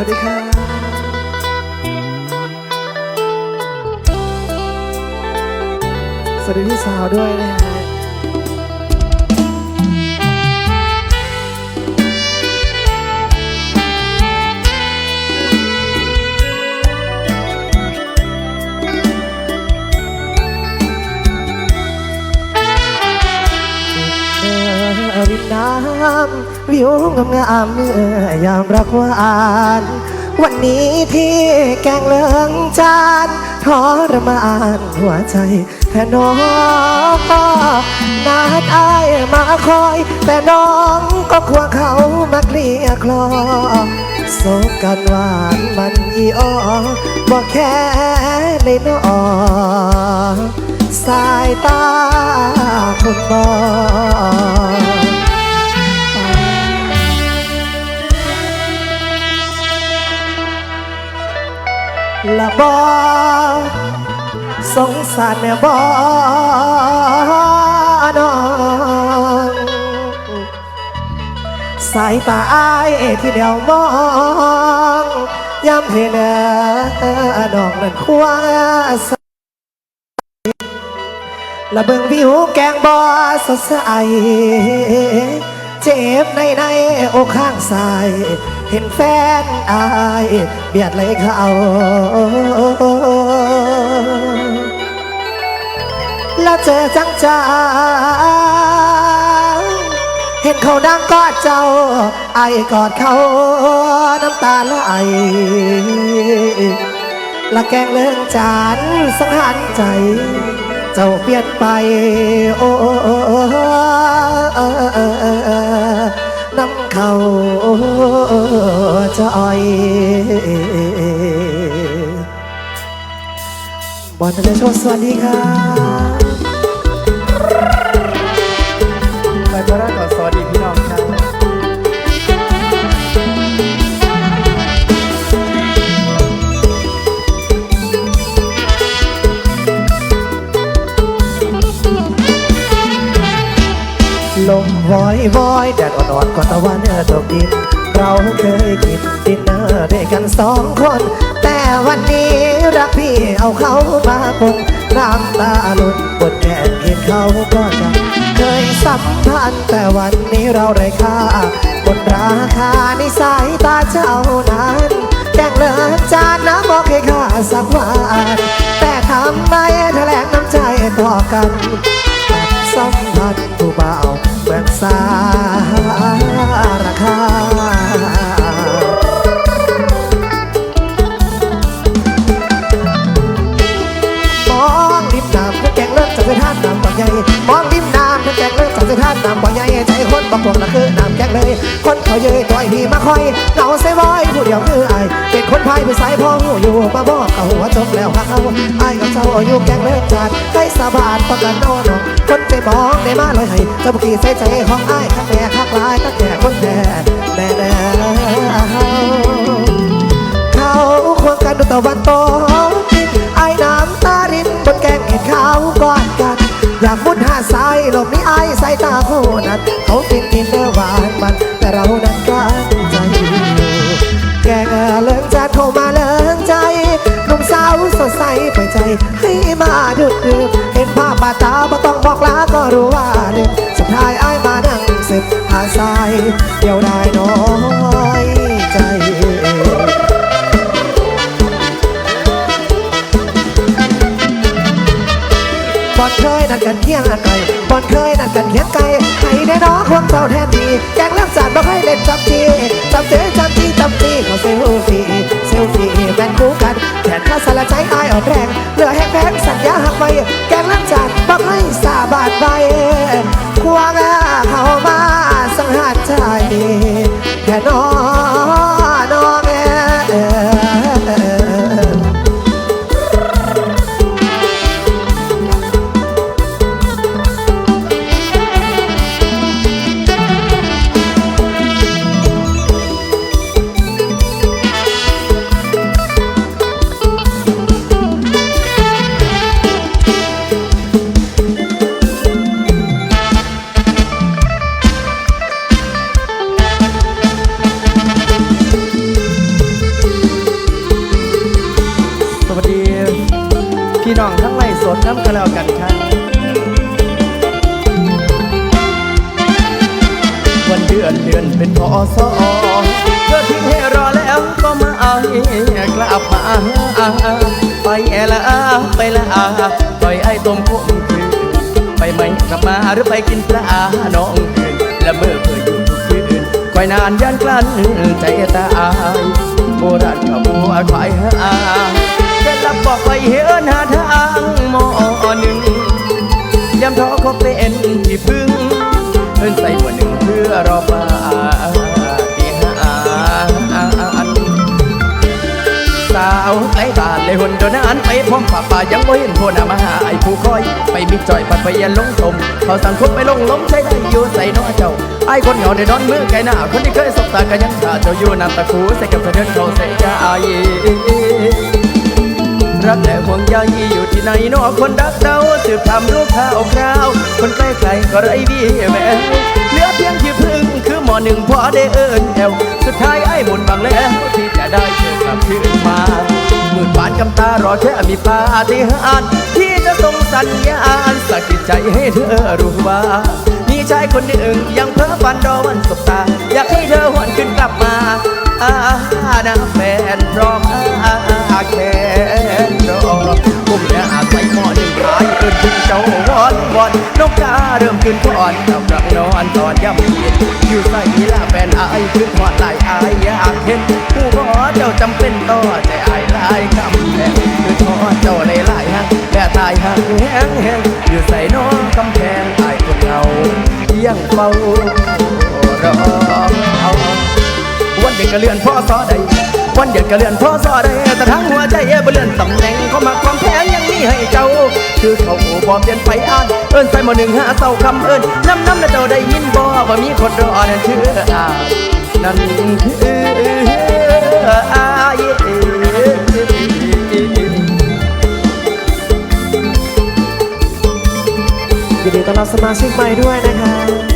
วัสดีครับสวัสดีพี่สาวด้วยนะ ริมน้ำวิวงามงามเมื่อยามรักหวานวันนี้ที่แกงเลืองจานทรมานหัวใจแค่น้องนาดอายมาคอย แต่น้องก็ควงเขามาเกลียคลอโศกกันหวานมันอีออบอกแค่ในนอสายตาคนมอง ละบอสงสารแม่บอนองสายตาอายที่เดียวมองย้ำเห็นเอ่อน้องนั้นควงละเบิ่งวิวแกงบอสดใสเจ็บในในอกข้างซ้าย เห็นแฟนอายเบียดเลยเขาแล้วเจอจังจังเห็นเขานั่งกอดเจ้า ไอกอดเขาน้ำตาละไหลละแกงเลื่องจานสังหารใจ เจ้าเปลี่ยนไป โอ้ เขาจะอยบอลทะเลโชว์สวัสดีครับ ลมวอยวอยแดดอ่อนๆก่อนตะวันเออตกดิน เราเคยกินดินเนอร์ด้วยกันสองคน แต่วันนี้รักพี่เอาเขามาปนน้ำตาหลุดบนแก้มกินเขาก็จะเคยสัมพันธ์แต่วันนี้เราไร้ค่าบนราคาในสายตาเจ้านั้นแกงเลิกจานน้ำบอกให้ค่าสักวันแต่ทำไมแถลงน้ำใจต่อกัน ใจคนบางพวกละคือน้ำแกงเลย คนเขาเยยตัวพี่มาคอยเหงาเสวยบอยผู้เดียวคือไอเป็นคนพายไปสายพ่อหูอยู่มาบอกเอาหัวจบแล้วหักเอาไอกับเจ้าอยู่แกงเลิกจัดให้สาบานประกันโน่นคนใจมองได้มาลอยให้เจ้าบุกีใส่ใจของไอ้ข้าแม่ข้าลายข้าแก่คนแก่แม่แม่ เลิงจานเข้ามาเลิงใจหนุ่มสาวสดใสไปใจ ให้มาดึกดื่มเห็นภาพบาดตาบ่ต้องบอกลาก็รู้ว่าลืมสุดท้ายไอ้ายมานั่งสิบหาทรายเดียวได้น้อยใจบอนเคยนัดกันเที่ยงไก่บอนเคยนัดกันเที่ยงไก่ให้แน่นอนควงเจ้าแทนดีแกงเล่นสารบ่เคยเล่นจับจีจับเจ แเลื่อเธอทิ้งให้รอแล้วก็มาเอากลับมาไปและไปละปล่อยไอ้ต้มคมคืนไปไหมกลับมาหรือไปกินปลาน้องคืนและเมื่อเคยอยู่ทุกคืนคอยนานยันกลั้นใจตายโบราณกับบัวควายหาเคล็ดลับบอกไปเห็นหาทางมอหนึ่งยามท้อก็เป็นที่พึ่งเอินใส่หัวหนึ่ง เพื่อรอฟ้าปีหานสาวไกลบ้านเลยหุ่นโดนอันไปพร้อมป่าป่ายังบ่เห็นโพนามาหาไอ้ผู้คอย ไปมีจ่อยปัดไปยันลงตมเขาสังคมไปลงล้มใช้ได้อยู่ใส่น้อเจ้าไอ้คนเหงาในนอนมือไกลหน้าคนที่เคยสบตากันยังขาเจ้าอยู่นำตะคูใส่กับเสด็จเขาใส่ใจรักและห่วงใยอยู่ที่ไหนนอคนรักเราสืบทำลูกข่าวคราว คนใกล้ๆก็ไร้วี่แวว หนึ่งพอได้เอิญแอวสุดท้ายไอ้หมดบังแล้วที่จะได้เจอกลับคืนมามืดบานกำตารอแค่มีปาฏิหาริย์ที่จะส่งสัญญาณสะกิดใจให้เธอรู้ว่ามีชายคนหนึ่งยังเพ้อฝันรอวันสบตา อยากให้เธอหวนขึ้นกลับมาอานะแฟนพร้อมอาแค่รอกุมเนี่ยอาศัยหม้อหนึ่งขายเอินถึงเจ้าวอนวอน ขึ้นก่อนกำลังนอนตอนย่ำเย็นอยู่ใส่นีละแฟนอายขึ้นหอดไหลอายอยากเห็นผู้ขอเจ้าจำเป็นต่อแต่อายหลายคำแหงคือขอเจ้าหลายหลายๆฮะแต่ตายหักแห้งแห้งอยู่ใส่น้องกำแพงอายคนเงายังเฝ้ารอวันเด็กก็เลื่อนพ่อสอใดวันเด็กก็เลื่อนพ่อสอใดแต่ทั้งหัวใจเบ่เลื่อนตำ ให้เจ้า คือเขาหูบอมเปลี่ยนไปอ่านเอิ้นใส่หมอหนึ่งหาเศร้าคำเอิ้นน้ำน้ำนะเจ้าได้ยินบ่ว่ามีคนรอนั่นคืออ่านั่นคืออายยินดีต้อนรับสมาชิกใหม่ด้วยนะครับ